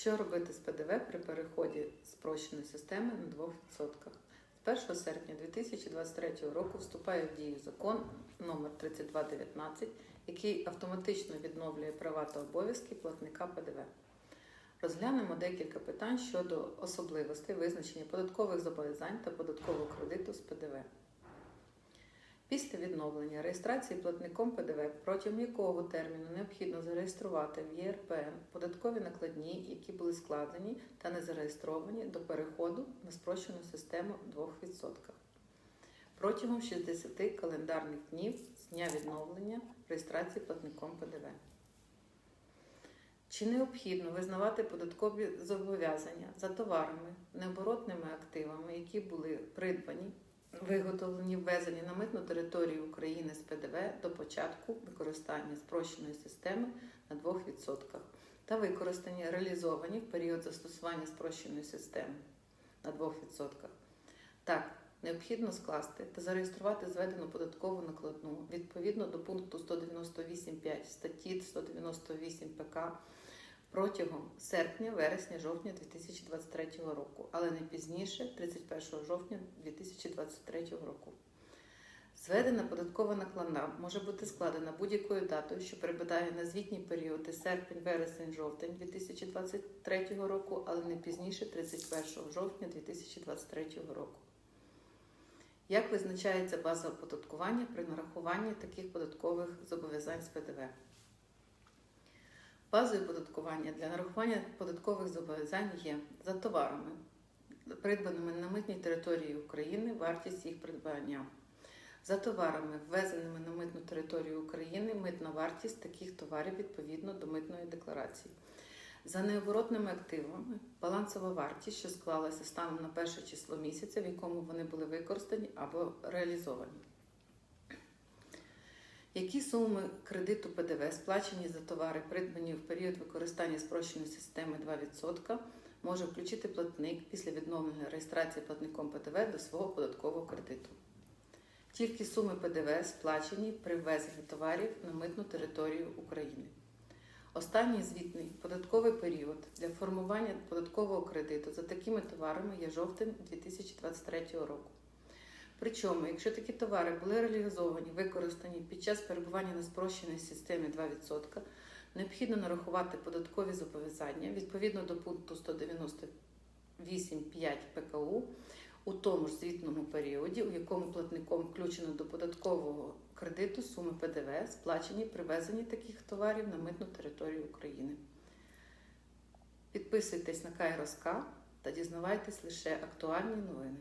Що робити з ПДВ при переході спрощеної системи на 2%? З 1 серпня 2023 року вступає в дію закон номер 3219, який автоматично відновлює права та обов'язки платника ПДВ. Розглянемо декілька питань щодо особливостей визначення податкових зобов'язань та податкового кредиту з ПДВ. Після відновлення реєстрації платником ПДВ, протягом якого терміну необхідно зареєструвати в ЄРПН податкові накладні, які були складені та не зареєстровані до переходу на спрощену систему 2%. Протягом 60 календарних днів з дня відновлення реєстрації платником ПДВ. Чи необхідно визнавати податкові зобов'язання за товарами, необоротними активами, які були придбані, виготовлені, ввезені на митну територію України з ПДВ до початку використання спрощеної системи на 2% та використані реалізовані в період застосування спрощеної системи на 2%? Так, необхідно скласти та зареєструвати зведену податкову накладну відповідно до пункту 198.5 статті 198 ПК протягом серпня, вересня, жовтня 2023 року, але не пізніше 31 жовтня 2023 року. Зведена податкова накладна може бути складена будь-якою датою, що припадає на звітні періоди серпень, вересень, жовтень 2023 року, але не пізніше 31 жовтня 2023 року. Як визначається база оподаткування при нарахуванні таких податкових зобов'язань з ПДВ? Базою оподаткування для нарахування податкових зобов'язань є за товарами, придбаними на митній території України, вартість їх придбання. За товарами, ввезеними на митну територію України, митна вартість таких товарів відповідно до митної декларації. За необоротними активами балансова вартість, що склалася станом на перше число місяця, в якому вони були використані або реалізовані. Які суми кредиту ПДВ сплачені за товари, придбані в період використання спрощеної системи 2%, може включити платник після відновлення реєстрації платником ПДВ до свого податкового кредиту? Тільки суми ПДВ сплачені при ввезенні товарів на митну територію України. Останній звітний податковий період для формування податкового кредиту за такими товарами є жовтень 2023 року. Причому, якщо такі товари були реалізовані, використані під час перебування на спрощеній системі 2%, необхідно нарахувати податкові зобов'язання відповідно до пункту 198.5 ПКУ у тому ж звітному періоді, у якому платником включено до податкового кредиту суми ПДВ, сплачені при ввезенні таких товарів на митну територію України. Підписуйтесь на КРСК та дізнавайтесь лише актуальні новини.